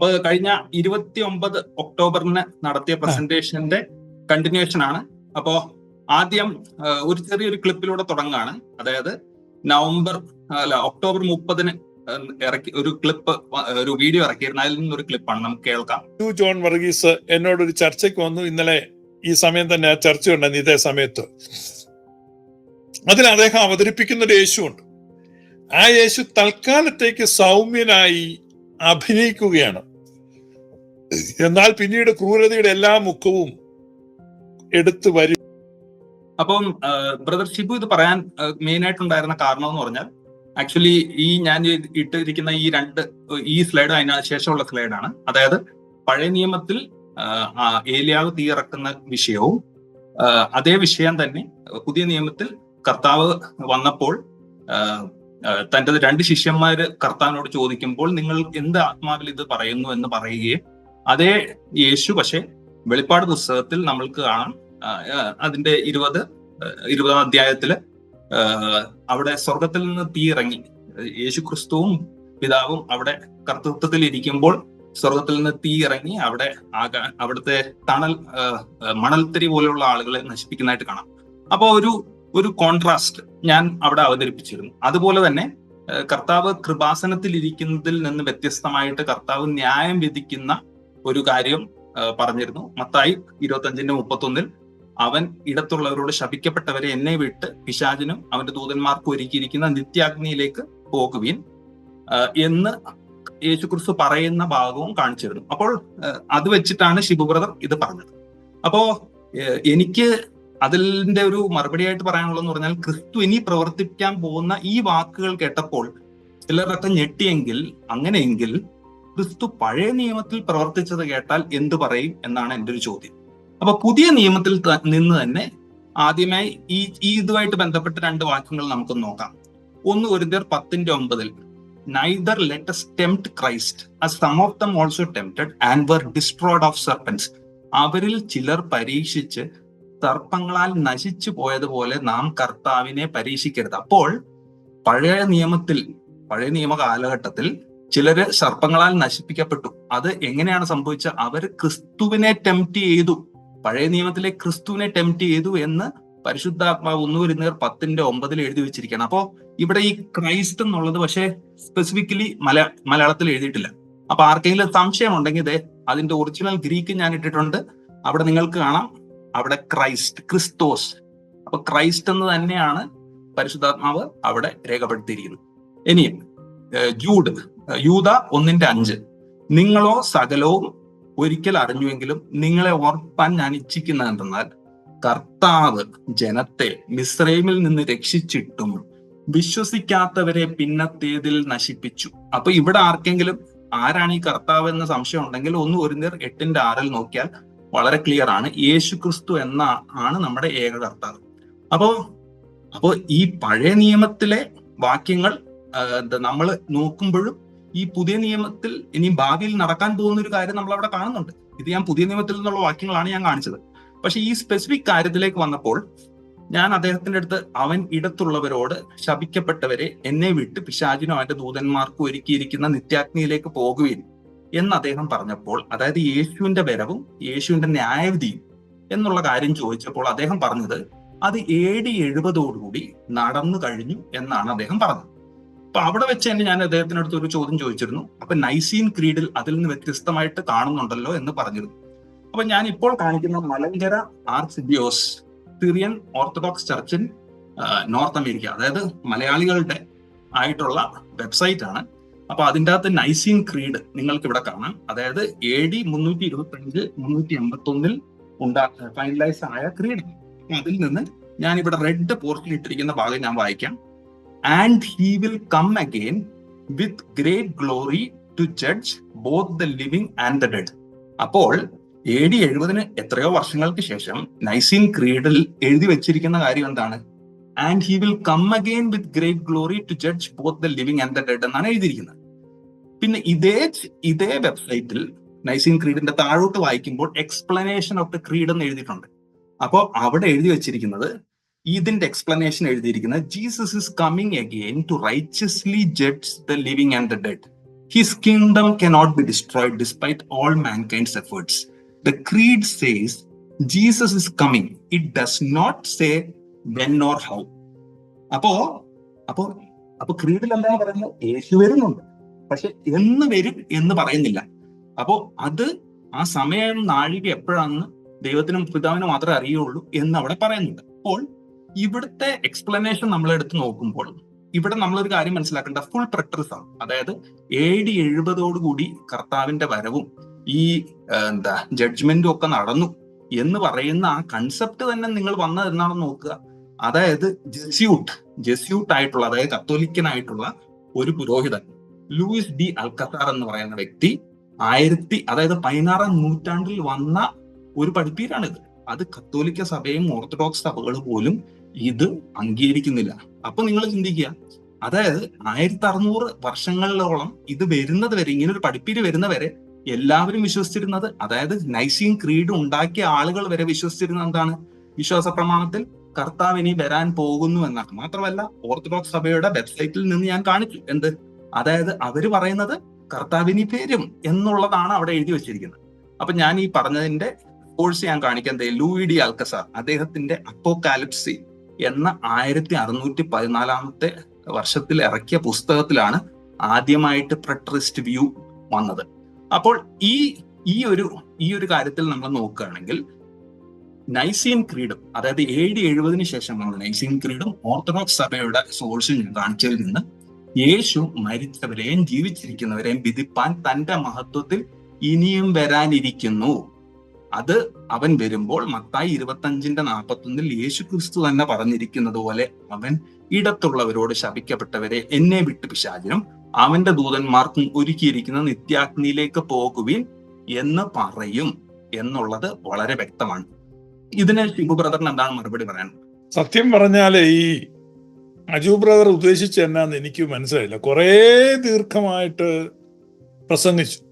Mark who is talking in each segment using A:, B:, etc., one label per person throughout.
A: അപ്പൊ കഴിഞ്ഞ ഇരുപത്തി ഒമ്പത് ഒക്ടോബറിന് നടത്തിയ പ്രസന്റേഷന്റെ കണ്ടിന്യൂഷൻ ആണ്. അപ്പോ ആദ്യം ഒരു ചെറിയൊരു ക്ലിപ്പിലൂടെ തുടങ്ങാണ്. അതായത് നവംബർ അല്ല ഒക്ടോബർ മുപ്പതിന് ഇറക്കി ഒരു ക്ലിപ്പ് ഒരു വീഡിയോ ഇറക്കിയിരുന്നു. അതിൽ നിന്നൊരു ക്ലിപ്പാണ്. നമുക്ക് കേൾക്കാം.
B: ടു ജോൺ വർഗീസ് എന്നോട് ഒരു ചർച്ചയ്ക്ക് വന്നു. ഇന്നലെ ഈ സമയം തന്നെ ആ ചർച്ച ഉണ്ടായിരുന്നു ഇതേ സമയത്ത്. അതിൽ അദ്ദേഹം അവതരിപ്പിക്കുന്ന ഒരു യേശുണ്ട് ആ യേശു തൽക്കാലത്തേക്ക് സൗമ്യനായി അഭിനയിക്കുകയാണ്. എന്നാൽ പിന്നീട് ക്രൂരതയുടെ എല്ലാ മുഖവും എടുത്തു വരും.
A: അപ്പം ബ്രദർ ഷിബു ഇത് പറയാൻ മെയിൻ ആയിട്ടുണ്ടായിരുന്ന കാരണം എന്ന് പറഞ്ഞാൽ ആക്ച്വലി ഈ ഞാൻ ഇട്ടിരിക്കുന്ന ഈ രണ്ട് ഈ സ്ലൈഡ് അതിന് ശേഷമുള്ള സ്ലൈഡാണ്. അതായത് പഴയ നിയമത്തിൽ ഏലിയാവ് തീയിറക്കുന്ന വിഷയവും അതേ വിഷയം തന്നെ പുതിയ നിയമത്തിൽ കർത്താവ് വന്നപ്പോൾ തന്റെ രണ്ട് ശിഷ്യന്മാര് കർത്താവിനോട് ചോദിക്കുമ്പോൾ നിങ്ങൾ എന്ത് ആത്മാവിൽ ഇത് പറയുന്നു എന്ന് പറയുകയും അതേ യേശു പക്ഷെ വെളിപ്പാട് പുസ്തകത്തിൽ നമ്മൾക്ക് കാണാം. അതിന്റെ ഇരുപത് ഇരുപതാം അധ്യായത്തിൽ അവിടെ സ്വർഗത്തിൽ നിന്ന് തീ ഇറങ്ങി. യേശു ക്രിസ്തുവും പിതാവും അവിടെ കർത്തൃത്വത്തിൽ ഇരിക്കുമ്പോൾ സ്വർഗത്തിൽ നിന്ന് തീ ഇറങ്ങി അവിടെ ആകാ അവിടുത്തെ തണൽ മണൽത്തരി പോലെയുള്ള ആളുകളെ നശിപ്പിക്കുന്നതായിട്ട് കാണാം. അപ്പൊ ഒരു ഒരു കോൺട്രാസ്റ്റ് ഞാൻ അവിടെ അവതരിപ്പിച്ചിരുന്നു. അതുപോലെ തന്നെ കർത്താവ് കൃപാസനത്തിൽ ഇരിക്കുന്നതിൽ നിന്ന് വ്യത്യസ്തമായിട്ട് കർത്താവ് ന്യായം വിധിക്കുന്ന ഒരു കാര്യം പറഞ്ഞിരുന്നു. മത്തായി ഇരുപത്തഞ്ചിന്റെ മുപ്പത്തൊന്നിൽ അവൻ ഇടത്തുള്ളവരോട് ശപിക്കപ്പെട്ടവരെ എന്നെ വിട്ട് പിശാചിനും അവന്റെ ദൂതന്മാർക്കും ഒരുക്കിയിരിക്കുന്ന നിത്യാഗ്നിയിലേക്ക് പോകുവിൻ എന്ന് യേശുക്രിസ്തു പറയുന്ന ഭാഗവും കാണിച്ചിരുന്നു. അപ്പോൾ അത് വെച്ചിട്ടാണ് ശിബു ബ്രദർ ഇത് പറഞ്ഞത്. അപ്പോ എനിക്ക് അതിന്റെ ഒരു മറുപടി ആയിട്ട് പറയാനുള്ളതെന്ന് പറഞ്ഞാൽ ക്രിസ്തു ഇനി പ്രവർത്തിക്കാൻ പോകുന്ന ഈ വാക്കുകൾ കേട്ടപ്പോൾ ചിലരൊക്കെ ഞെട്ടിയെങ്കിൽ അങ്ങനെയെങ്കിൽ ക്രിസ്തു പഴയ നിയമത്തിൽ പ്രവർത്തിച്ചത് കേട്ടാൽ എന്തു പറയും എന്നാണ് എന്റെ ഒരു ചോദ്യം. അപ്പൊ പുതിയ നിയമത്തിൽ നിന്ന് തന്നെ ആദ്യമായി ഈ ഈ ഇതുമായിട്ട് ബന്ധപ്പെട്ട രണ്ട് വാക്യങ്ങൾ നമുക്ക് നോക്കാം. ഒന്ന് ഒരു ഒരുതർ പത്തിന്റെ ഒമ്പതിൽ neither let's tempt Christ as some of them also tempted and were destroyed of serpents അവരിൽ ചിലർ പരീക്ഷിച്ച് സർപ്പങ്ങളാൽ നശിച്ചു പോയതുപോലെ നാം കർത്താവിനെ പരീക്ഷിക്കരുത്. അപ്പോൾ പഴയ നിയമത്തിൽ പഴയ നിയമ കാലഘട്ടത്തിൽ ചിലര് സർപ്പങ്ങളാൽ നശിപ്പിക്കപ്പെട്ടു. അത് എങ്ങനെയാണ് സംഭവിച്ചത്? അവർ ക്രിസ്തുവിനെ ടെംപ്റ്റ് ചെയ്തു. പഴയ നിയമത്തിലെ ക്രിസ്തുവിനെ ടെംപ്റ്റ് ചെയ്തു എന്ന് പരിശുദ്ധാത്മാവ് ഒന്നുവരുന്നവർ പത്തിന്റെ ഒമ്പതിൽ എഴുതി വെച്ചിരിക്കുകയാണ്. അപ്പോ ഇവിടെ ഈ ക്രൈസ്റ്റ് എന്നുള്ളത് പക്ഷേ സ്പെസിഫിക്കലി മല മലയാളത്തിൽ എഴുതിയിട്ടില്ല. അപ്പൊ ആർക്കെങ്കിലും സംശയം ഉണ്ടെങ്കിൽ ഇതേ അതിന്റെ ഒറിജിനൽ ഗ്രീക്ക് ഞാൻ ഇട്ടിട്ടുണ്ട്. അവിടെ നിങ്ങൾക്ക് കാണാം. അവിടെ ക്രൈസ്റ്റ് ക്രിസ്തോസ്. അപ്പൊ ക്രൈസ്റ്റ് എന്ന് തന്നെയാണ് പരിശുദ്ധാത്മാവ് അവിടെ രേഖപ്പെടുത്തിയിരിക്കുന്നത്. ഇനിയും ജൂഡ് യൂത ഒന്നിന്റെ അഞ്ച്. നിങ്ങളോ സകലവും ഒരിക്കൽ അറിഞ്ഞുവെങ്കിലും നിങ്ങളെ ഓർപ്പാൻ ഞാൻ ഇച്ഛിക്കുന്നത് എന്തെന്നാൽ കർത്താവ് ജനത്തെ മിസ്രൈമിൽ നിന്ന് രക്ഷിച്ചിട്ടും വിശ്വസിക്കാത്തവരെ പിന്നത്തേതിൽ നശിപ്പിച്ചു. അപ്പൊ ഇവിടെ ആർക്കെങ്കിലും ആരാണ് ഈ കർത്താവ് എന്ന സംശയം ഉണ്ടെങ്കിൽ ഒന്ന് ഒരു നേർ എട്ടിന്റെ ആറിൽ നോക്കിയാൽ വളരെ ക്ലിയർ ആണ്. യേശു ക്രിസ്തു എന്ന ആണ് നമ്മുടെ ഏക കർത്താവ്. അപ്പോ അപ്പോ ഈ പഴയ നിയമത്തിലെ വാക്യങ്ങൾ നമ്മൾ നോക്കുമ്പോഴും ഈ പുതിയ നിയമത്തിൽ ഇനി ഭാവിയിൽ നടക്കാൻ പോകുന്ന ഒരു കാര്യം നമ്മൾ അവിടെ കാണുന്നുണ്ട്. ഇത് ഞാൻ പുതിയ നിയമത്തിൽ നിന്നുള്ള വാക്യങ്ങളാണ് ഞാൻ കാണിച്ചത്. പക്ഷെ ഈ സ്പെസിഫിക് കാര്യത്തിലേക്ക് വന്നപ്പോൾ ഞാൻ അദ്ദേഹത്തിന്റെ അടുത്ത് അവൻ ഇടത്തുള്ളവരോട് ശപിക്കപ്പെട്ടവരെ എന്നെ വിട്ട് പിശാചിനും അവന്റെ ദൂതന്മാർക്കും ഒരുക്കിയിരിക്കുന്ന നിത്യാഗ്നിയിലേക്ക് പോകുകയും എന്ന് അദ്ദേഹം പറഞ്ഞപ്പോൾ അതായത് യേശുവിന്റെ വരവും യേശുവിന്റെ ന്യായവിധിയും എന്നുള്ള കാര്യം ചോദിച്ചപ്പോൾ അദ്ദേഹം പറഞ്ഞത് അത് എ എഴുപതോടുകൂടി നടന്നു കഴിഞ്ഞു എന്നാണ് അദ്ദേഹം പറഞ്ഞത്. അപ്പൊ അവിടെ വെച്ച് തന്നെ ഞാൻ അദ്ദേഹത്തിനടുത്ത് ഒരു ചോദ്യം ചോദിച്ചിരുന്നു. അപ്പൊ നൈസീൻ ക്രീഡിൽ അതിൽ നിന്ന് വ്യത്യസ്തമായിട്ട് കാണുന്നുണ്ടല്ലോ എന്ന് പറഞ്ഞിരുന്നു. അപ്പൊ ഞാൻ ഇപ്പോൾ കാണിക്കുന്ന Malankara archdiocese Syrian orthodox church in north America അതായത് മലയാളികളുടെ ആയിട്ടുള്ള വെബ്സൈറ്റ് ആണ്. അപ്പൊ അതിന്റെ അകത്ത് നൈസീൻ ക്രീഡ് നിങ്ങൾക്ക് ഇവിടെ കാണാം. അതായത് എ ഡി മുന്നൂറ്റി ഇരുപത്തി അഞ്ച് മുന്നൂറ്റി എൺപത്തി ഒന്നിൽ ഉണ്ടാ ഫൈനലൈസ് ആയ ക്രീഡ്. അതിൽ നിന്ന് ഞാൻ ഇവിടെ റെഡ് പോർട്ടിൽ ഇട്ടിരിക്കുന്ന ഭാഗം ഞാൻ വായിക്കാം. And he will come again with great glory to judge both the living and the dead അപ്പോൾ എ ഡി എഴുപതിന് എത്രയോ വർഷങ്ങൾക്ക് ശേഷം നൈസീൻ ക്രീഡിൽ എഴുതി വെച്ചിരിക്കുന്ന കാര്യം എന്താണ്? And he will come again with great glory to judge both the living and the dead എന്നാണ് എഴുതിയിരിക്കുന്നത്. പിന്നെ ഇതേ ഇതേ വെബ്സൈറ്റിൽ നൈസീൻ ക്രീഡിന്റെ താഴോട്ട് വായിക്കുമ്പോൾ എക്സ്പ്ലനേഷൻ ഓഫ് ദ ക്രീഡ് എന്ന് എഴുതിയിട്ടുണ്ട്. അപ്പോൾ അവിടെ എഴുതി വെച്ചിരിക്കുന്നത് ഇതിന്റെ എക്സ്പ്ലനേഷൻ എഴുതിയിരിക്കുന്നത് Jesus is coming again to righteously judge the living and the dead his kingdom cannot be destroyed despite all mankind's efforts the creed says Jesus is coming it does not say when or how അപ്പോ അപ്പോ അപ്പൊ ക്രീഡിൽ എന്താണ് പറയുന്നത്? യേശു വരുന്നുണ്ട്. പക്ഷെ എന്ന് വരും എന്ന് പറയുന്നില്ല. അപ്പോ അത് ആ സമയം നാഴിക എപ്പോഴാണെന്ന് ദൈവത്തിനും പിതാവിനും മാത്രമേ അറിയുള്ളൂ എന്ന് അവിടെ പറയുന്നുണ്ട്. അപ്പോൾ ഇവിടുത്തെ എക്സ്പ്ലനേഷൻ നമ്മൾ എടുത്ത് നോക്കുമ്പോൾ ഇവിടെ നമ്മളൊരു കാര്യം മനസ്സിലാക്കേണ്ട ഫുൾ പ്രട്രിസം അതായത് എ ഡി എഴുപതോടുകൂടി കർത്താവിന്റെ വരവും ഈ എന്താ ജഡ്ജ്മെന്റും ഒക്കെ നടന്നു എന്ന് പറയുന്ന ആ കൺസെപ്റ്റ് തന്നെ നിങ്ങൾ വന്നത് എന്നാണെന്ന് നോക്കുക. അതായത് ജെസ്യൂട്ട് ജെസ്യൂട്ട് ആയിട്ടുള്ള അതായത് കത്തോലിക്കനായിട്ടുള്ള ഒരു പുരോഹിതൻ ലൂയിസ് ഡി അൽക്കസാർ എന്ന് പറയുന്ന വ്യക്തി ആയിരത്തി അതായത് പതിനാറാം നൂറ്റാണ്ടിൽ വന്ന ഒരു പഠിപ്പീരാണിത്. അത് കത്തോലിക്ക സഭയും ഓർത്തഡോക്സ് സഭകൾ പോലും ഇത് അംഗീകരിക്കുന്നില്ല. അപ്പൊ നിങ്ങൾ ചിന്തിക്കുക. അതായത് ആയിരത്തി അറുന്നൂറ് വർഷങ്ങളിലോളം ഇത് വരുന്നത് വരെ ഇങ്ങനെ ഒരു പഠിപ്പീര് വരുന്ന വരെ എല്ലാവരും വിശ്വസിച്ചിരുന്നത് അതായത് നൈസീൻ ക്രീഡ് ഉണ്ടാക്കിയ ആളുകൾ വരെ വിശ്വസിച്ചിരുന്നത് എന്താണ്? വിശ്വാസ പ്രമാണത്തിൽ കർത്താവ് ഇനി വരാൻ പോകുന്നു എന്നാണ്. മാത്രമല്ല ഓർത്തഡോക്സ് സഭയുടെ വെബ്സൈറ്റിൽ നിന്ന് ഞാൻ കാണിച്ചു. എന്ത്? അതായത് അവർ പറയുന്നത് കർത്താവിനി പേരും എന്നുള്ളതാണ് അവിടെ എഴുതി വെച്ചിരിക്കുന്നത്. അപ്പൊ ഞാൻ ഈ പറഞ്ഞതിന്റെ കോഴ്സ് ഞാൻ കാണിക്കാൻ ലൂയിഡി അൽക്കസാർ അദ്ദേഹത്തിന്റെ അപ്പോകാലിപ്സി എന്ന ആയിരത്തി അറുന്നൂറ്റി പതിനാലാമത്തെ വർഷത്തിൽ ഇറക്കിയ പുസ്തകത്തിലാണ് ആദ്യമായിട്ട് പ്രട്രിസ്റ്റ് വ്യൂ വന്നത്. അപ്പോൾ ഈ ഈ ഒരു ഈ ഒരു കാര്യത്തിൽ നമ്മൾ നോക്കുകയാണെങ്കിൽ നൈസീൻ ക്രീഡും അതായത് എ ഡി എഴുപതിന് ശേഷം നമ്മൾ നൈസീൻ ക്രീഡും ഓർത്തഡോക്സ് സഭയുടെ സോഴ്സിൽ ഞാൻ കാണിച്ചതിൽ നിന്ന് യേശു മരിച്ചവരെയും ജീവിച്ചിരിക്കുന്നവരെയും വിധിപ്പാൻ തന്റെ മഹത്വത്തിൽ ഇനിയും വരാനിരിക്കുന്നു. അത് അവൻ വരുമ്പോൾ മത്തായി ഇരുപത്തഞ്ചിന്റെ നാൽപ്പത്തൊന്നിൽ യേശു ക്രിസ്തു തന്നെ പറഞ്ഞിരിക്കുന്നത് പോലെ അവൻ ഇടത്തുള്ളവരോട് ശപിക്കപ്പെട്ടവരെ എന്നെ വിട്ട് പിശാചിനും അവന്റെ ദൂതന്മാർക്കും ഒരുക്കിയിരിക്കുന്ന നിത്യാഗ്നിയിലേക്ക് പോകുവിൻ എന്ന് പറയും എന്നുള്ളത് വളരെ വ്യക്തമാണ്. ഇതിന് ശിബു ബ്രദറിന് എന്താണ് മറുപടി പറയാൻ?
B: സത്യം പറഞ്ഞാൽ ഈ അജു ബ്രദർ ഉദ്ദേശിച്ച എന്നാന്ന് എനിക്ക് മനസ്സിലായില്ല. കുറേ ദീർഘമായിട്ട് പ്രസംഗിച്ചു.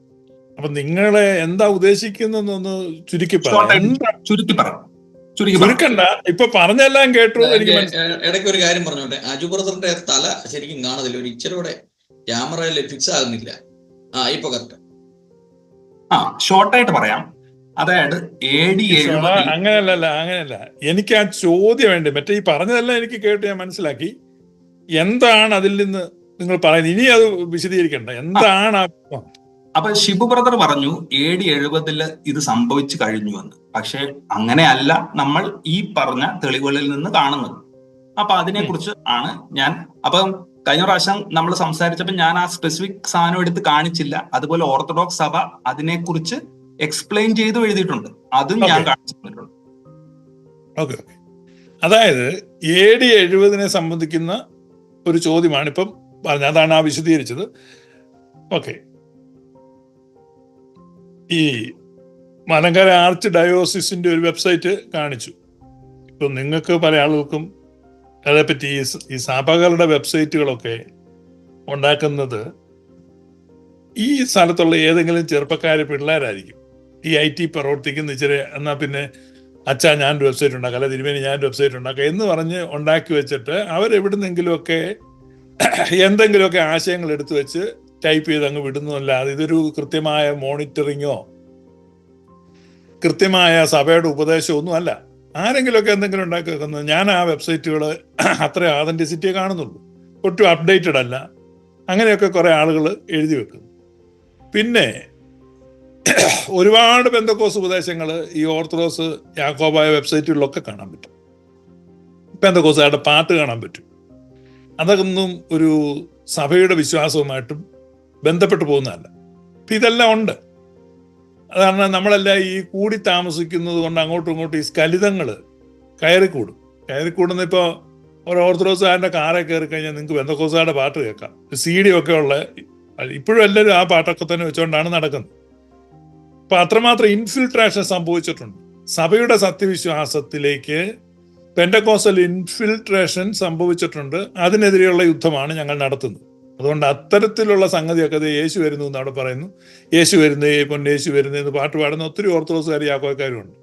B: അപ്പൊ നിങ്ങളെ എന്താ ഉദ്ദേശിക്കുന്നൊന്ന് ചുരുക്കി പറയാം
A: ചുരുക്കി പറ. ചുരുക്കി പറ.
B: ചുരുക്കണ്ട. ഇപ്പൊ പറഞ്ഞെല്ലാം കേട്ടു എനിക്ക്
C: ഇടയ്ക്ക് ഒരു കാര്യം പറഞ്ഞോട്ടെ. അജു ബ്രദറിന്റെ തല ശരിക്കും കാണുന്നില്ല ഒരു ഇച്ചിരൂടെ ക്യാമറയിൽ ഫിക്സ് ആകുന്നില്ല. ആ ഇപ്പൊ കറക്റ്റ്
A: ആ ഷോർട്ടായിട്ട് പറയാം. അതായത്
B: അങ്ങനെയല്ല അങ്ങനെയല്ല. എനിക്ക് ആ ചോദ്യം വേണ്ടി? മറ്റേ ഈ പറഞ്ഞതെല്ലാം എനിക്ക് കേട്ട് ഞാൻ മനസ്സിലാക്കി. എന്താണ് അതിൽ നിന്ന് നിങ്ങൾ പറയുന്നത്? ഇനി അത് വിശദീകരിക്കണ്ട. എന്താണ് ആ
A: അപ്പൊ ഷിബു ബ്രദർ പറഞ്ഞു എ ഡി എഴുപതിൽ ഇത് സംഭവിച്ചു കഴിഞ്ഞു എന്ന്. പക്ഷെ അങ്ങനെയല്ല നമ്മൾ ഈ പറഞ്ഞ തെളിവുകളിൽ നിന്ന് കാണുന്നത്. അപ്പൊ അതിനെക്കുറിച്ച് ആണ് ഞാൻ അപ്പൊ കഴിഞ്ഞ പ്രാവശ്യം നമ്മൾ സംസാരിച്ചപ്പോൾ ഞാൻ ആ സ്പെസിഫിക് സാധനം എടുത്ത് കാണിച്ചില്ല. അതുപോലെ ഓർത്തഡോക്സ് സഭ അതിനെക്കുറിച്ച് എക്സ്പ്ലെയിൻ ചെയ്തു എഴുതിയിട്ടുണ്ട്. അതും ഞാൻ
B: കാണിച്ചിട്ടുണ്ട് അതായത് എ ഡി എഴുപതിനെ സംബന്ധിക്കുന്ന ഒരു ചോദ്യമാണ് ഇപ്പം പറഞ്ഞ അതാണ് ആ വിശദീകരിച്ചത്. ഓക്കെ ഈ മലങ്കര ആർച്ച് ഡയോസിസിന്റെ ഒരു വെബ്സൈറ്റ് കാണിച്ചു. ഇപ്പം നിങ്ങൾക്ക് പല ആളുകൾക്കും അതേപ്പറ്റി ഈ ഈ സഭകളുടെ വെബ്സൈറ്റുകളൊക്കെ ഉണ്ടാക്കുന്നത് ഈ സ്ഥലത്തുള്ള ഏതെങ്കിലും ചെറുപ്പക്കാര് പിള്ളേരായിരിക്കും. ഈ ഐ ടി പ്രവർത്തിക്കുന്ന ഇച്ചിരി എന്നാൽ പിന്നെ അച്ഛാ ഞാൻ വെബ്സൈറ്റ് ഉണ്ടാക്കാം അല്ലെ തിരുമേനി ഞാൻ വെബ്സൈറ്റ് ഉണ്ടാക്കാം എന്ന് പറഞ്ഞ് ഉണ്ടാക്കി വെച്ചിട്ട് അവരെവിടുന്നെങ്കിലുമൊക്കെ എന്തെങ്കിലുമൊക്കെ ആശയങ്ങൾ എടുത്തു വെച്ച് ടൈപ്പ് ചെയ്ത് അങ്ങ് വിടുന്നതല്ലാതെ ഇതൊരു കൃത്യമായ മോണിറ്ററിങ്ങോ കൃത്യമായ സഭയുടെ ഉപദേശമോ ഒന്നും അല്ല. ആരെങ്കിലുമൊക്കെ എന്തെങ്കിലും ഉണ്ടാക്കി വെക്കുന്നത് ഞാൻ ആ വെബ്സൈറ്റുകൾ അത്ര ആതന്റിസിറ്റിയെ കാണുന്നുള്ളൂ. ഒട്ടും അപ്ഡേറ്റഡ് അല്ല. അങ്ങനെയൊക്കെ കുറെ ആളുകൾ എഴുതി വെക്കുന്നു. പിന്നെ ഒരുപാട് ബന്ധക്കോസ് ഉപദേശങ്ങൾ ഈ ഓർത്തഡോക്സ് യാക്കോബായ വെബ്സൈറ്റുകളിലൊക്കെ കാണാൻ പറ്റും. ബന്ധക്കോസുകാരുടെ പാട്ട് കാണാൻ പറ്റും. അതൊന്നും ഒരു സഭയുടെ വിശ്വാസവുമായിട്ടും ബന്ധപ്പെട്ടു പോകുന്നതല്ല. അപ്പം ഇതെല്ലാം ഉണ്ട്. അതാണ് നമ്മളെല്ലാം ഈ കൂടി താമസിക്കുന്നത് കൊണ്ട് അങ്ങോട്ടും ഇങ്ങോട്ടും ഈ സ്കലിതങ്ങൾ കയറിക്കൂടും. കയറിക്കൂടുന്ന ഇപ്പോൾ ഒരു ഓർത്തഡോക്സുകാരന്റെ കാറെ കയറി കഴിഞ്ഞാൽ നിങ്ങൾക്ക് ബന്ധക്കോസുകാരുടെ പാട്ട് കേൾക്കാം. സി ഡി ഒക്കെ ഉള്ള ഇപ്പോഴും എല്ലാവരും ആ പാട്ടൊക്കെ തന്നെ വെച്ചുകൊണ്ടാണ് നടക്കുന്നത്. അപ്പം അത്രമാത്രം ഇൻഫിൽട്രേഷൻ സംഭവിച്ചിട്ടുണ്ട്. സഭയുടെ സത്യവിശ്വാസത്തിലേക്ക് പെൻഡക്കോസൽ ഇൻഫിൽട്രേഷൻ സംഭവിച്ചിട്ടുണ്ട്. അതിനെതിരെയുള്ള യുദ്ധമാണ് ഞങ്ങൾ നടത്തുന്നത്. അതുകൊണ്ട് അത്തരത്തിലുള്ള സംഗതിയൊക്കെ യേശു വരുന്നു എന്ന് അവിടെ പറയുന്നു. യേശു വരുന്നേ പൊന്നെ യേശു വരുന്നേ എന്ന് പാട്ട് പാടുന്ന ഒത്തിരി ഓർത്തഡോക്സുകാർ യാക്കോക്കാരും ഉണ്ട്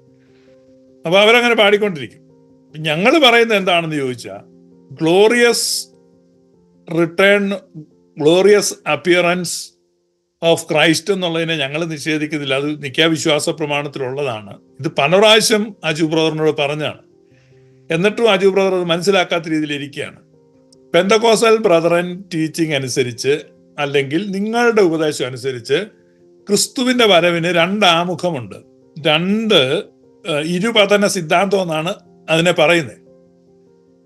B: അപ്പൊ അവരങ്ങനെ പാടിക്കൊണ്ടിരിക്കും. ഞങ്ങൾ പറയുന്നത് എന്താണെന്ന് ചോദിച്ചാൽ glorious return glorious appearance of Christ എന്നുള്ളതിനെ ഞങ്ങൾ നിഷേധിക്കുന്നില്ല. അത് നിത്യാവിശ്വാസ പ്രമാണത്തിലുള്ളതാണ്. ഇത് പല പ്രാവശ്യം അജു ബ്രദറിനോട് പറഞ്ഞാണ് എന്നിട്ടും അജു ബ്രദർ അത് മനസ്സിലാക്കാത്ത രീതിയിൽ ഇരിക്കുകയാണ്. പെന്തക്കോസൽ ബ്രദറൻ ടീച്ചിങ് അനുസരിച്ച് അല്ലെങ്കിൽ നിങ്ങളുടെ ഉപദേശം അനുസരിച്ച് ക്രിസ്തുവിന്റെ വരവിന് രണ്ട് ആമുഖമുണ്ട്. രണ്ട് ഇരുപതന സിദ്ധാന്തം എന്നാണ് അതിനെ പറയുന്നത്.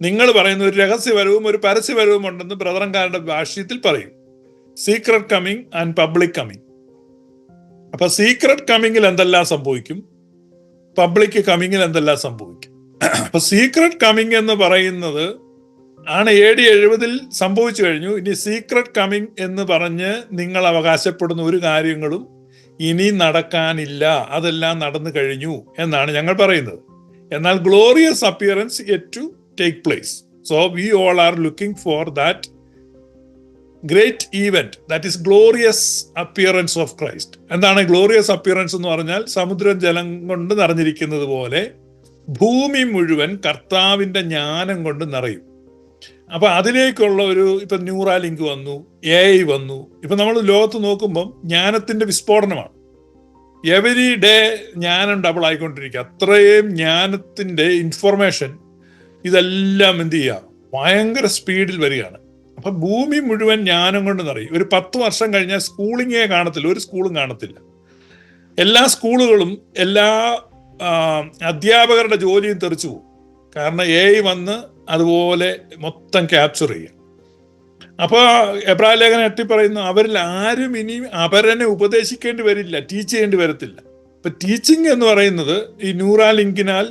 B: നിങ്ങൾ പറയുന്ന ഒരു രഹസ്യപരവും ഒരു പരസ്യപരവും ഉണ്ടെന്ന് ബ്രദറൻകാരുടെ ഭാഷ്യത്തിൽ പറയും. Secret coming and public coming അപ്പൊ സീക്രട്ട് കമ്മിങ്ങിൽ എന്തെല്ലാം സംഭവിക്കും? പബ്ലിക് കമ്മിങ്ങിൽ എന്തെല്ലാം സംഭവിക്കും? അപ്പൊ സീക്രട്ട് കമ്മിങ് എന്ന് പറയുന്നത് ആണ് എ ഡി എഴുപതിൽ സംഭവിച്ചു കഴിഞ്ഞു. ഇനി സീക്രട്ട് കമ്മിങ് എന്ന് പറഞ്ഞ് നിങ്ങൾ അവകാശപ്പെടുന്ന ഒരു കാര്യങ്ങളും ഇനി നടക്കാനില്ല. അതെല്ലാം നടന്നു കഴിഞ്ഞു എന്നാണ് ഞങ്ങൾ പറയുന്നത്. എന്നാൽ glorious appearance yet to take place so we all are looking for that great event that is glorious appearance of Christ എന്താണ് ഗ്ലോറിയസ് അപ്പിയറൻസ് എന്ന് പറഞ്ഞാൽ സമുദ്രം ജലം കൊണ്ട് നിറഞ്ഞിരിക്കുന്നത് പോലെ ഭൂമി മുഴുവൻ കർത്താവിന്റെ ജ്ഞാനം കൊണ്ട് നിറയും. അപ്പൊ അതിലേക്കുള്ള ഒരു ഇപ്പൊ ന്യൂറാലിങ്ക് വന്നു എ ഐ വന്നു. ഇപ്പൊ നമ്മൾ ലോകത്ത് നോക്കുമ്പം ജ്ഞാനത്തിന്റെ വിസ്ഫോടനമാണ്. എവരി ഡേ ജ്ഞാനം ഡബിൾ ആയിക്കൊണ്ടിരിക്കുക. അത്രയും ജ്ഞാനത്തിന്റെ ഇൻഫർമേഷൻ ഇതെല്ലാം എന്ത് ചെയ്യുക? ഭയങ്കര സ്പീഡിൽ വരികയാണ്. അപ്പൊ ഭൂമി മുഴുവൻ ജ്ഞാനം കൊണ്ട് നിറയും. ഒരു പത്ത് വർഷം കഴിഞ്ഞാൽ സ്കൂളിങ്ങേ കാണത്തില്ല. ഒരു സ്കൂളും കാണത്തില്ല. എല്ലാ സ്കൂളുകളും എല്ലാ അധ്യാപകരുടെ ജോലിയും തെറിച്ചു പോകും. കാരണം എ വന്ന് അതുപോലെ മൊത്തം ക്യാപ്ചർ ചെയ്യും. അപ്പോൾ എബ്രാ ലേഖനം എത്തി പറയുന്നു അവരിൽ ആരും ഇനി അവരനെ ഉപദേശിക്കേണ്ടി വരില്ല ടീച്ച് ചെയ്യേണ്ടി വരത്തില്ല. ഇപ്പം ടീച്ചിങ് എന്ന് പറയുന്നത് ഈ ന്യൂറാ ലിങ്കിനാൽ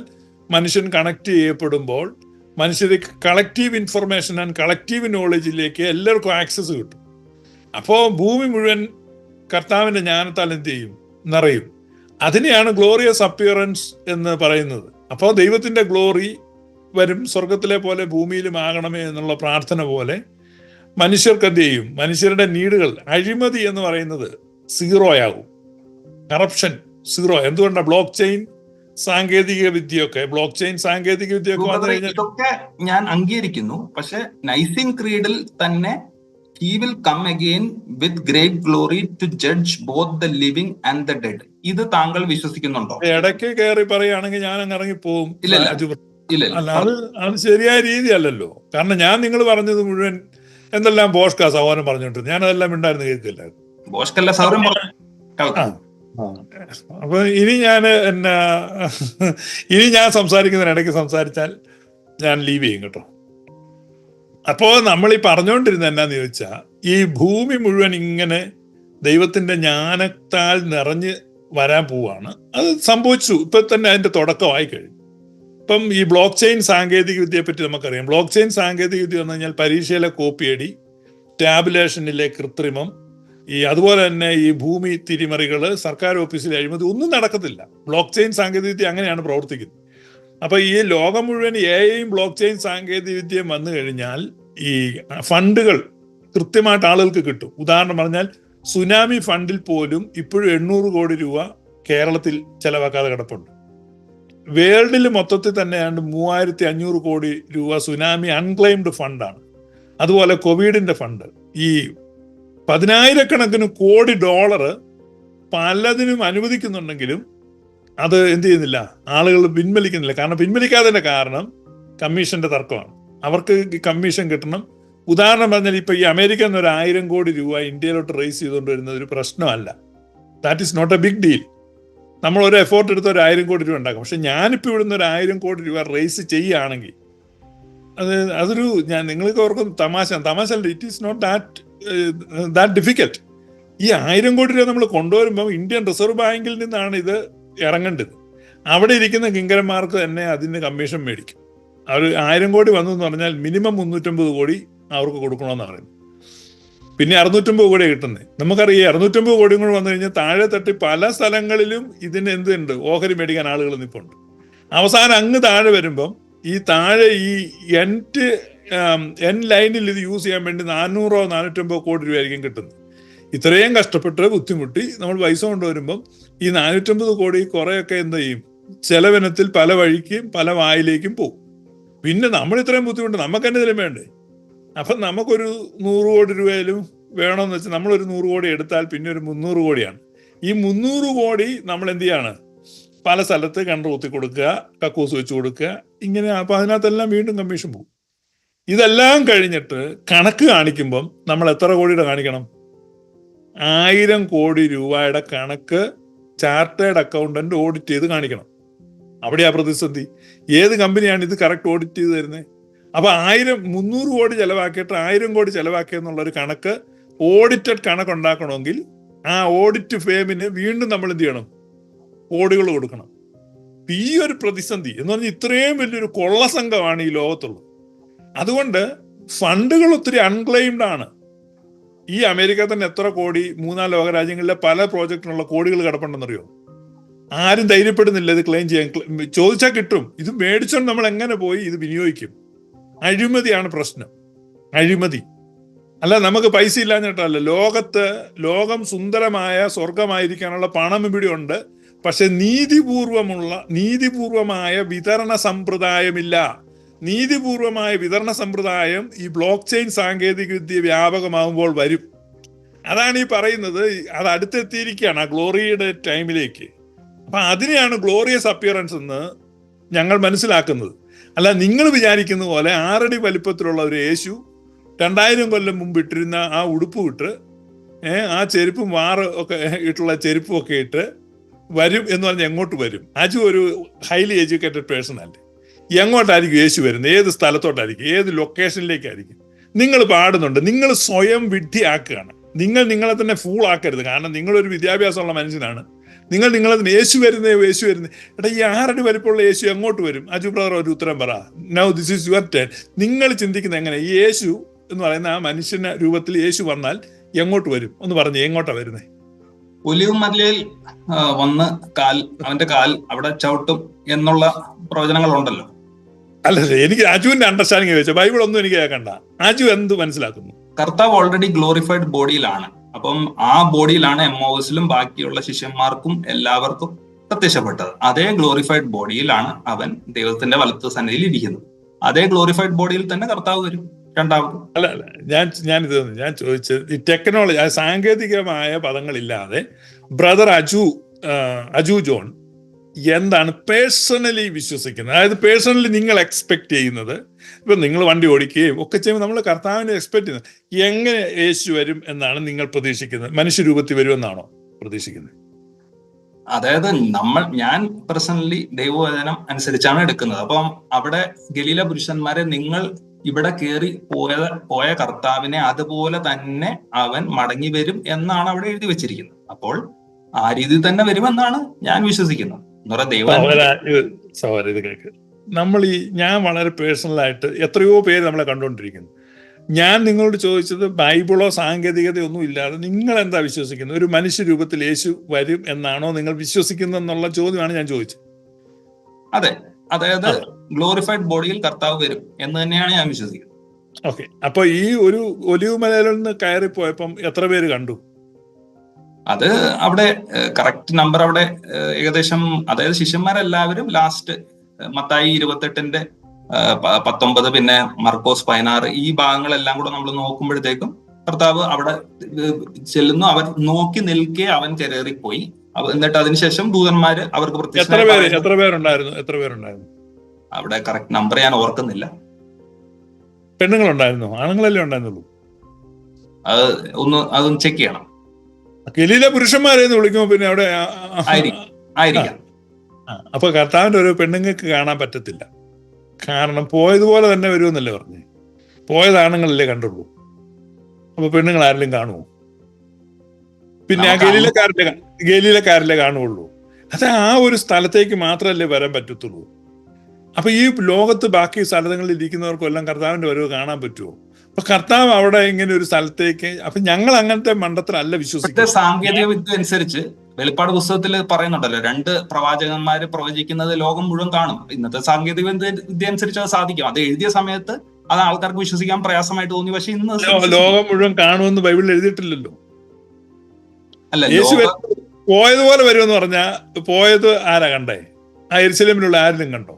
B: മനുഷ്യൻ കണക്ട് ചെയ്യപ്പെടുമ്പോൾ മനുഷ്യരെ കളക്റ്റീവ് ഇൻഫർമേഷൻ ആൻഡ് കളക്റ്റീവ് നോളജിലേക്ക് എല്ലാവർക്കും ആക്സസ് കിട്ടും. അപ്പോൾ ഭൂമി മുഴുവൻ കർത്താവിന്റെ ജ്ഞാനത്താൽ എന്ത് ചെയ്യും? നിറയും. അതിനെയാണ് ഗ്ലോറിയസ് അപ്പിയറൻസ് എന്ന് പറയുന്നത്. അപ്പോൾ ദൈവത്തിന്റെ ഗ്ലോറി വരും സ്വർഗത്തിലെ പോലെ ഭൂമിയിലും ആകണമേ എന്നുള്ള പ്രാർത്ഥന പോലെ മനുഷ്യർക്ക് എന്ത് ചെയ്യും? മനുഷ്യരുടെ നീടുകൾ അഴിമതി എന്ന് പറയുന്നത് സീറോ ആകും. കറപ്ഷൻ സീറോ എന്തുകൊണ്ടാണ് ബ്ലോക്ക് ചെയിൻ സാങ്കേതിക വിദ്യയൊക്കെ ബ്ലോക്ക് ചെയിൻ സാങ്കേതിക വിദ്യയൊക്കെ വന്നു കഴിഞ്ഞാൽ
A: ഇതൊക്കെ ഞാൻ അംഗീകരിക്കുന്നു. പക്ഷെ നൈസിൻ ക്രീഡിൽ തന്നെ he will come again with great glory to judge both the living and the dead ഇത് താങ്കൾ വിശ്വസിക്കുന്നുണ്ടോ?
B: ഇടയ്ക്ക് കയറി പറയുകയാണെങ്കിൽ ഞാൻ അങ്ങ് ഇറങ്ങി. അജു
A: ഇല്ല.
B: അല്ല അത് അത് ശരിയായ രീതി അല്ലല്ലോ കാരണം ഞാൻ നിങ്ങൾ പറഞ്ഞത് മുഴുവൻ എന്തെല്ലാം ബോഷ്ക സഹോദരൻ പറഞ്ഞിട്ട് ഞാൻ അതെല്ലാം ഉണ്ടായിരുന്നു കേൾക്കില്ല. അപ്പൊ ഇനി ഞാൻ എന്നാ ഇനി ഞാൻ സംസാരിക്കുന്നതിനിടയ്ക്ക് സംസാരിച്ചാൽ ഞാൻ ലീവ് ചെയ്യും കേട്ടോ. അപ്പോ നമ്മൾ ഈ പറഞ്ഞുകൊണ്ടിരുന്ന എന്നാന്ന് ചോദിച്ചാ ഈ ഭൂമി മുഴുവൻ ഇങ്ങനെ ദൈവത്തിന്റെ ജ്ഞാനത്താൽ നിറഞ്ഞ് വരാൻ പോവാണ്. അത് സംഭവിച്ചു. ഇപ്പൊ തന്നെ അതിന്റെ തുടക്കമായി കഴിഞ്ഞു ഇപ്പം ഈ ബ്ലോക്ക് ചെയിൻ സാങ്കേതിക വിദ്യയെ പറ്റി നമുക്കറിയാം. ബ്ലോക്ക് ചെയിൻ സാങ്കേതിക വിദ്യ എന്ന് കഴിഞ്ഞാൽ പരീക്ഷയിലെ കോപ്പിയടി ടാബുലേഷനിലെ കൃത്രിമം ഈ അതുപോലെ തന്നെ ഈ ഭൂമി തിരിമറികൾ സർക്കാർ ഓഫീസിൽ അഴിമതി ഒന്നും നടക്കത്തില്ല. ബ്ലോക്ക് ചെയിൻ സാങ്കേതിക വിദ്യ അങ്ങനെയാണ് പ്രവർത്തിക്കുന്നത്. അപ്പൊ ഈ ലോകം മുഴുവൻ ഐയും ബ്ലോക്ക് ചെയിൻ സാങ്കേതിക വിദ്യ വന്നു കഴിഞ്ഞാൽ ഈ ഫണ്ടുകൾ കൃത്യമായിട്ട് ആളുകൾക്ക് കിട്ടും. ഉദാഹരണം പറഞ്ഞാൽ സുനാമി ഫണ്ടിൽ പോലും ഇപ്പോഴും എണ്ണൂറ് കോടി രൂപ കേരളത്തിൽ ചെലവാക്കാതെ കിടപ്പുണ്ട്. വേൾഡിൽ മൊത്തത്തിൽ തന്നെ ആണ്ട് മൂവായിരത്തി അഞ്ഞൂറ് കോടി രൂപ സുനാമി അൺക്ലെയിംഡ് ഫണ്ടാണ് അതുപോലെ കോവിഡിന്റെ ഫണ്ട് ഈ പതിനായിരക്കണക്കിന് കോടി ഡോളർ പലതിനും അനുവദിക്കുന്നുണ്ടെങ്കിലും അത് എന്ത് ചെയ്യുന്നില്ല ആളുകൾ പിൻവലിക്കുന്നില്ല. കാരണം പിൻവലിക്കാതിന്റെ കാരണം കമ്മീഷന്റെ തർക്കമാണ്. അവർക്ക് കമ്മീഷൻ കിട്ടണം. ഉദാഹരണം പറഞ്ഞാൽ ഇപ്പൊ ഈ അമേരിക്ക ഒരു ആയിരം കോടി രൂപ ഇന്ത്യയിലോട്ട് റേസ് ചെയ്തുകൊണ്ട് വരുന്നത് ഒരു പ്രശ്നമല്ല. That is not a big deal നമ്മൾ ഒരു എഫോർട്ട് എടുത്ത് ഒരു ആയിരം കോടി രൂപ ഉണ്ടാക്കും. പക്ഷെ ഞാനിപ്പോൾ ഇവിടുന്ന് ഒരു ആയിരം കോടി രൂപ റേസ് ചെയ്യുകയാണെങ്കിൽ അത് അതൊരു ഞാൻ നിങ്ങൾക്ക് ഓർക്കും തമാശ. തമാശ it is not that that difficult ഈ ആയിരം കോടി രൂപ നമ്മൾ കൊണ്ടുവരുമ്പോൾ ഇന്ത്യൻ റിസർവ് ബാങ്കിൽ നിന്നാണ് ഇത് ഇറങ്ങേണ്ടത്. അവിടെ ഇരിക്കുന്ന കിങ്കരന്മാർക്ക് തന്നെ അതിന് കമ്മീഷൻ മേടിക്കും. അവർ ആയിരം കോടി വന്നു എന്ന് പറഞ്ഞാൽ മിനിമം മുന്നൂറ്റമ്പത് കോടി അവർക്ക് കൊടുക്കണമെന്ന് പറയുന്നത്. പിന്നെ അറുന്നൂറ്റമ്പത് കോടി കിട്ടുന്നത് നമുക്കറിയാം അറുന്നൂറ്റമ്പത് കോടിയും കൂടെ വന്നു കഴിഞ്ഞാൽ താഴെ തട്ടി പല സ്ഥലങ്ങളിലും ഇതിന് എന്തുണ്ട്? ഓഹരി മേടിക്കാൻ ആളുകൾ നിപ്പുണ്ട്. അവസാനം അങ്ങ് താഴെ വരുമ്പം ഈ താഴെ ഈ എന്റ് എൻ ലൈനിൽ ഇത് യൂസ് ചെയ്യാൻ വേണ്ടി നാനൂറോ നാനൂറ്റമ്പതോ കോടി രൂപയായിരിക്കും കിട്ടുന്നത്. ഇത്രയും കഷ്ടപ്പെട്ട് ബുദ്ധിമുട്ടി നമ്മൾ പൈസ കൊണ്ടുവരുമ്പം ഈ നാനൂറ്റമ്പത് കോടി കുറെയൊക്കെ എന്ത് ചെയ്യും? ചെലവിനത്തിൽ പല വഴിക്കും പല വായിലേക്കും പോകും. പിന്നെ നമ്മൾ ഇത്രയും ബുദ്ധിമുട്ട് നമുക്ക് എന്തെങ്കിലും വേണ്ടേ? അപ്പം നമുക്കൊരു നൂറ് കോടി രൂപയിലും വേണമെന്ന് വെച്ചാൽ നമ്മൾ ഒരു നൂറ് കോടി എടുത്താൽ പിന്നെ ഒരു മുന്നൂറ് കോടിയാണ്. ഈ മുന്നൂറ് കോടി നമ്മൾ എന്ത് ചെയ്യാണ് പല സ്ഥലത്ത് കണ്ടു കുത്തി കൊടുക്കുക കക്കൂസ് വെച്ച് കൊടുക്കുക ഇങ്ങനെ അപ്പൊ അതിനകത്തെല്ലാം വീണ്ടും കമ്മീഷൻ പോകും. ഇതെല്ലാം കഴിഞ്ഞിട്ട് കണക്ക് കാണിക്കുമ്പം നമ്മൾ എത്ര കോടിയുടെ കാണിക്കണം? ആയിരം കോടി രൂപയുടെ കണക്ക് ചാർട്ടേഡ് അക്കൗണ്ടന്റ് ഓഡിറ്റ് ചെയ്ത് കാണിക്കണം. അവിടെയാ പ്രതിസന്ധി. ഏത് കമ്പനിയാണ് ഇത് കറക്റ്റ് ഓഡിറ്റ് ചെയ്ത് തരുന്നത്? അപ്പൊ ആയിരം മുന്നൂറ് കോടി ചെലവാക്കിയിട്ട് ആയിരം കോടി ചെലവാക്കിയെന്നുള്ള ഒരു കണക്ക് ഓഡിറ്റഡ് കണക്ക് ഉണ്ടാക്കണമെങ്കിൽ ആ ഓഡിറ്റ് ഫേമിന് വീണ്ടും നമ്മൾ എന്ത് ചെയ്യണം? കോടികൾ കൊടുക്കണം. ഈ ഒരു പ്രതിസന്ധി എന്ന് പറഞ്ഞാൽ ഇത്രയും വലിയൊരു കൊള്ളസംഘമാണ് ഈ ലോകത്തുള്ളത്. അതുകൊണ്ട് ഫണ്ടുകൾ ഒത്തിരി അൺക്ലെയിംഡ് ആണ്. ഈ അമേരിക്ക തന്നെ എത്ര കോടി മൂന്നാം ലോകരാജ്യങ്ങളിലെ പല പ്രോജക്റ്റിനുള്ള കോടികൾ കിടപ്പുണ്ടെന്നറിയോ? ആരും ധൈര്യപ്പെടുന്നില്ല ഇത് ക്ലെയിം ചെയ്യാൻ. ചോദിച്ചാൽ കിട്ടും. ഇത് മേടിച്ചോണ്ട് നമ്മൾ എങ്ങനെ പോയി ഇത് വിനിയോഗിക്കും? അഴിമതിയാണ് പ്രശ്നം. അഴിമതി. അല്ല നമുക്ക് പൈസ ഇല്ലാഞ്ഞിട്ടല്ല ലോകത്ത് ലോകം സുന്ദരമായ സ്വർഗമായിരിക്കാനുള്ള പണം ഇവിടെ ഉണ്ട് പക്ഷെ നീതിപൂർവമുള്ള നീതിപൂർവമായ വിതരണ സമ്പ്രദായമില്ല. നീതിപൂർവമായ വിതരണ സമ്പ്രദായം ഈ ബ്ലോക്ക് ചെയിൻ സാങ്കേതികവിദ്യ വ്യാപകമാകുമ്പോൾ വരും. അതാണ് ഈ പറയുന്നത്. അത് അടുത്തെത്തിയിരിക്കുകയാണ് ആ ഗ്ലോറിയുടെ ടൈമിലേക്ക്. അപ്പം അതിനെയാണ് ഗ്ലോറിയസ് അപ്പിയറൻസ് എന്ന് ഞങ്ങൾ മനസ്സിലാക്കുന്നത്. അല്ല നിങ്ങൾ വിചാരിക്കുന്ന പോലെ ആറടി വലിപ്പത്തിലുള്ള ഒരു യേശു രണ്ടായിരം കൊല്ലം മുമ്പ് ഇട്ടിരുന്ന ആ ഉടുപ്പ് ഇട്ട് ആ ചെരുപ്പും വാറ് ഒക്കെ ഇട്ടുള്ള ചെരുപ്പും ഒക്കെ ഇട്ട് വരും എന്ന് പറഞ്ഞാൽ എങ്ങോട്ട് വരും? അജു ഒരു ഹൈലി എഡ്യൂക്കേറ്റഡ് പേഴ്സൺ അല്ലേ? എങ്ങോട്ടായിരിക്കും യേശു വരുന്നത്? ഏത് സ്ഥലത്തോട്ടായിരിക്കും? ഏത് ലൊക്കേഷനിലേക്കായിരിക്കും നിങ്ങൾ പാടുന്നുണ്ട്. നിങ്ങൾ സ്വയം വിഡ്ഢിയാക്കുകയാണ്. നിങ്ങൾ നിങ്ങളെ തന്നെ ഫൂൾ ആക്കരുത്. കാരണം നിങ്ങളൊരു വിദ്യാഭ്യാസമുള്ള മനുഷ്യനാണ്. നിങ്ങൾ നിങ്ങളത് യേശു വരുന്നേ യേശു വരുന്നേ. എടാ ഈ ആറടി വലിപ്പുള്ള യേശു എങ്ങോട്ട് വരും? അജു ബ്രദർ ഒരു ഉത്തരം പറ. Now this is your turn നിങ്ങൾ ചിന്തിക്കുന്ന എങ്ങനെ? ഈ യേശു എന്ന് പറയുന്ന ആ മനുഷ്യന്റെ രൂപത്തിൽ യേശു വന്നാൽ എങ്ങോട്ട് വരും? ഒന്ന് പറഞ്ഞു എങ്ങോട്ടാ വരുന്നേ?
A: ഒലിവ് മലയിൽ വന്ന് കാൽ അവന്റെ കാൽ അവിടെ ചവിട്ടും എന്നുള്ള പ്രവചനങ്ങളുണ്ടല്ലോ.
B: അല്ല എനിക്ക് അജുവിന്റെ അണ്ടർസ്റ്റാൻഡിങ് ചോദിച്ചാൽ ബൈബിൾ ഒന്നും എനിക്ക് കേൾക്കണ്ട. അജു എന്ത് മനസ്സിലാക്കുന്നു?
A: കർത്താവ് ഓൾറെഡി ഗ്ലോറിഫൈഡ് ബോഡിയിലാണ് അപ്പം ആ ബോഡിയിലാണ് എം ഒസിലും ബാക്കിയുള്ള ശിഷ്യന്മാർക്കും എല്ലാവർക്കും പ്രത്യക്ഷപ്പെട്ടത്. അതേ ഗ്ലോറിഫൈഡ് ബോഡിയിലാണ് അവൻ ദൈവത്തിന്റെ വലത്ത് സന്നിധിയിൽ ഇരിക്കുന്നത്. അതേ ഗ്ലോറിഫൈഡ് ബോഡിയിൽ തന്നെ കർത്താവ് വരും
B: അല്ല അല്ല ഞാൻ ഞാൻ ഇത് ഞാൻ ചോദിച്ചത് ഈ ടെക്നോളജി സാങ്കേതികമായ പദങ്ങളില്ലാതെ ബ്രദർ അജു അജു ജോൺ എന്താണ് പേഴ്സണലി വിശ്വസിക്കുന്നത്? അതായത് പേഴ്സണലി നിങ്ങൾ എക്സ്പെക്ട് ചെയ്യുന്നത്. ഇപ്പം നിങ്ങൾ വണ്ടി ഓടിക്കുകയും ഒക്കെ ചെയ്യുമ്പോൾ നമ്മൾ കർത്താവിനെ എക്സ്പെക്ട് ചെയ്യുന്നത്. എങ്ങനെ യേശു വരും എന്നാണ് നിങ്ങൾ പ്രതീക്ഷിക്കുന്നത്? മനുഷ്യരൂപത്തിൽ വരുമെന്നാണോ പ്രതീക്ഷിക്കുന്നത്?
A: അതായത് നമ്മൾ ഞാൻ പേഴ്സണലി ദൈവവചനം അനുസരിച്ചാണ് എടുക്കുന്നത്. അപ്പം അവിടെ ഗലീല പുരുഷന്മാരെ നിങ്ങൾ ഇവിടെ കയറി പോയ പോയ കർത്താവിനെ അതുപോലെ തന്നെ അവൻ മടങ്ങി വരും എന്നാണ് അവിടെ എഴുതി വെച്ചിരിക്കുന്നത്. അപ്പോൾ ആ രീതിയിൽ തന്നെ വരുമെന്നാണ് ഞാൻ വിശ്വസിക്കുന്നത്.
B: സഹോദര ഇത് കേൾക്ക് നമ്മൾ ഈ ഞാൻ വളരെ പേഴ്സണലായിട്ട് എത്രയോ പേര് നമ്മളെ കണ്ടുകൊണ്ടിരിക്കുന്നു. ഞാൻ നിങ്ങളോട് ചോദിച്ചത് ബൈബിളോ സാങ്കേതികതയോ ഒന്നും ഇല്ലാതെ നിങ്ങൾ എന്താ വിശ്വസിക്കുന്നത്? ഒരു മനുഷ്യ രൂപത്തിൽ യേശു വരും എന്നാണോ നിങ്ങൾ വിശ്വസിക്കുന്നത് എന്നുള്ള ചോദ്യമാണ് ഞാൻ ചോദിച്ചത്.
A: അതെ. അതായത്
B: അതെ.
A: ഗ്ലോറിഫൈഡ് ബോഡിയിൽ കർത്താവ് വരും എന്ന് തന്നെയാണ് ഞാൻ വിശ്വസിക്കുന്നത്.
B: ഓക്കെ. അപ്പൊ ഈ ഒരു ഒലിവ് മലയിൽ നിന്ന് കയറിപ്പോയപ്പം എത്ര പേര് കണ്ടു?
A: അത് അവിടെ കറക്റ്റ് നമ്പർ അവിടെ ഏകദേശം അതായത് ശിഷ്യന്മാരെല്ലാവരും ലാസ്റ്റ് മത്തായി ഇരുപത്തെട്ടിന്റെ പത്തൊമ്പത് പിന്നെ മർക്കോസ് പതിനാറ് ഈ ഭാഗങ്ങളെല്ലാം കൂടെ നമ്മൾ നോക്കുമ്പോഴത്തേക്കും കർത്താവ് അവിടെ ചെല്ലുന്നു. അവർ നോക്കി നിൽക്കെ അവൻ കയറിപ്പോയി എന്നിട്ട് അതിനുശേഷം ദൂതന്മാര് അവർക്ക് അവിടെ കറക്റ്റ് നമ്പർ ഞാൻ ഓർക്കുന്നില്ല.
B: പെണ്ണുങ്ങളുണ്ടായിരുന്നു? ആണുങ്ങളല്ലേ ഉണ്ടായിരുന്നുള്ളൂ?
A: അത് ഒന്ന് അതൊന്ന് ചെക്ക് ചെയ്യണം.
B: ഗലീല പുരുഷന്മാരെ വിളിക്കുമ്പോ പിന്നെ അവിടെ. അപ്പൊ കർത്താവിന്റെ ഒരു പെണ്ണുങ്ങൾക്ക് കാണാൻ പറ്റത്തില്ല. കാരണം പോയതുപോലെ തന്നെ വരുമെന്നല്ലേ പറഞ്ഞു. പോയത് ആണുങ്ങളല്ലേ കണ്ടുള്ളൂ. അപ്പൊ പെണ്ണുങ്ങൾ ആരെങ്കിലും കാണുമോ? പിന്നെ ആ ഗലീലക്കാരിലെ ഗലീലക്കാരിലെ കാണുള്ളൂ അത് ആ ഒരു സ്ഥലത്തേക്ക് മാത്രമല്ലേ വരാൻ പറ്റത്തുള്ളൂ. അപ്പൊ ഈ ലോകത്ത് ബാക്കി സ്ഥലങ്ങളിൽ ഇരിക്കുന്നവർക്കും എല്ലാം കർത്താവിന്റെ വരവ് കാണാൻ പറ്റുമോ? അപ്പൊ കർത്താവ് അവിടെ ഇങ്ങനെ ഒരു സ്ഥലത്തേക്ക് അപ്പൊ ഞങ്ങൾ അങ്ങനത്തെ
A: മണ്ഡത്തിലല്ല
B: വിശ്വസിക്കുന്നത്.
A: സാങ്കേതിക വിദ്യ അനുസരിച്ച് വെളിപ്പാട് പുസ്തകത്തിൽ പറയുന്നുണ്ടല്ലോ രണ്ട് പ്രവാചകന്മാര് പ്രവചിക്കുന്നത് ലോകം മുഴുവൻ കാണും. ഇന്നത്തെ സാങ്കേതിക വിദ്യ അനുസരിച്ച് അത് സാധിക്കും. അത് എഴുതിയ സമയത്ത് അത് ആൾക്കാർക്ക് വിശ്വസിക്കാൻ പ്രയാസമായിട്ട് തോന്നി. പക്ഷെ ഇന്ന്.
B: ലോകം മുഴുവൻ കാണുമെന്ന് ബൈബിളിൽ എഴുതിയിട്ടില്ലല്ലോ.
A: അല്ല
B: യേശു പോയതുപോലെ വരുമെന്ന് പറഞ്ഞാ പോയത് ആരാ കണ്ടേ? ആ എരിശിലമിലുള്ള ആരിലും കണ്ടോ?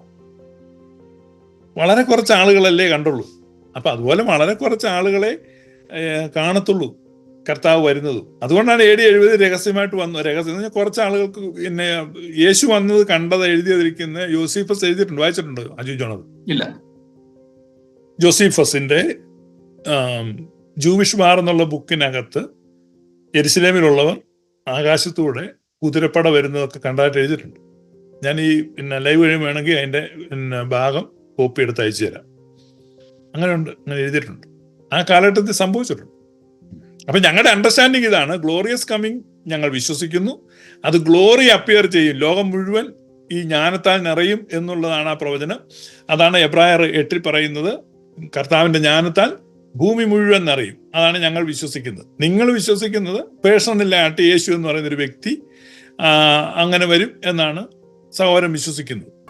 B: വളരെ കുറച്ച് ആളുകളല്ലേ കണ്ടുള്ളൂ. അപ്പൊ അതുപോലെ വളരെ കുറച്ച് ആളുകളെ കാണത്തുള്ളൂ. കർത്താവ് വരുന്നതും. അതുകൊണ്ടാണ് എ ഡി എഴുപത് രഹസ്യമായിട്ട് വന്നു. രഹസ്യം പറഞ്ഞാൽ കുറച്ച് ആളുകൾക്ക് പിന്നെ യേശു വന്നത് കണ്ടത് എഴുതിയതിരിക്കുന്ന യോസീഫസ് എഴുതിയിട്ടുണ്ട് വായിച്ചിട്ടുണ്ട്? അജു ജോണത്?
A: ഇല്ല.
B: ജോസീഫസിന്റെ ജൂവിഷ് മാർ എന്നുള്ള ബുക്കിനകത്ത് എരിശിലേമിലുള്ളവർ ആകാശത്തൂടെ കുതിരപ്പട വരുന്നതൊക്കെ കണ്ടതായിട്ട് എഴുതിയിട്ടുണ്ട്. ഞാൻ ഈ പിന്നെ ലൈവ് വഴി വേണമെങ്കിൽ അതിന്റെ പിന്നെ ഭാഗം കോപ്പി എടുത്ത് അയച്ചു തരാം. അങ്ങനെ ഉണ്ട് അങ്ങനെ എഴുതിയിട്ടുണ്ട്. ആ കാലഘട്ടത്തിൽ സംഭവിച്ചിട്ടുണ്ട്. അപ്പം ഞങ്ങളുടെ അണ്ടർസ്റ്റാൻഡിങ് ഇതാണ് ഗ്ലോറിയസ് കമ്മിങ് ഞങ്ങൾ വിശ്വസിക്കുന്നു. അത് ഗ്ലോറി അപ്പിയർ ചെയ്യും. ലോകം മുഴുവൻ ഈ ജ്ഞാനത്താൽ നിറയും എന്നുള്ളതാണ് ആ പ്രവചനം. അതാണ് എബ്രായർ എട്ടിൽ പറയുന്നത് കർത്താവിന്റെ ജ്ഞാനത്താൽ ഭൂമി മുഴുവൻ നിറയും. അതാണ് ഞങ്ങൾ വിശ്വസിക്കുന്നത്. നിങ്ങൾ വിശ്വസിക്കുന്നത് പേഴ്സണലായിട്ട് യേശു എന്ന് പറയുന്ന ഒരു വ്യക്തി അങ്ങനെ വരും എന്നാണ് സഹോദരൻ വിശ്വസിക്കുന്നത്.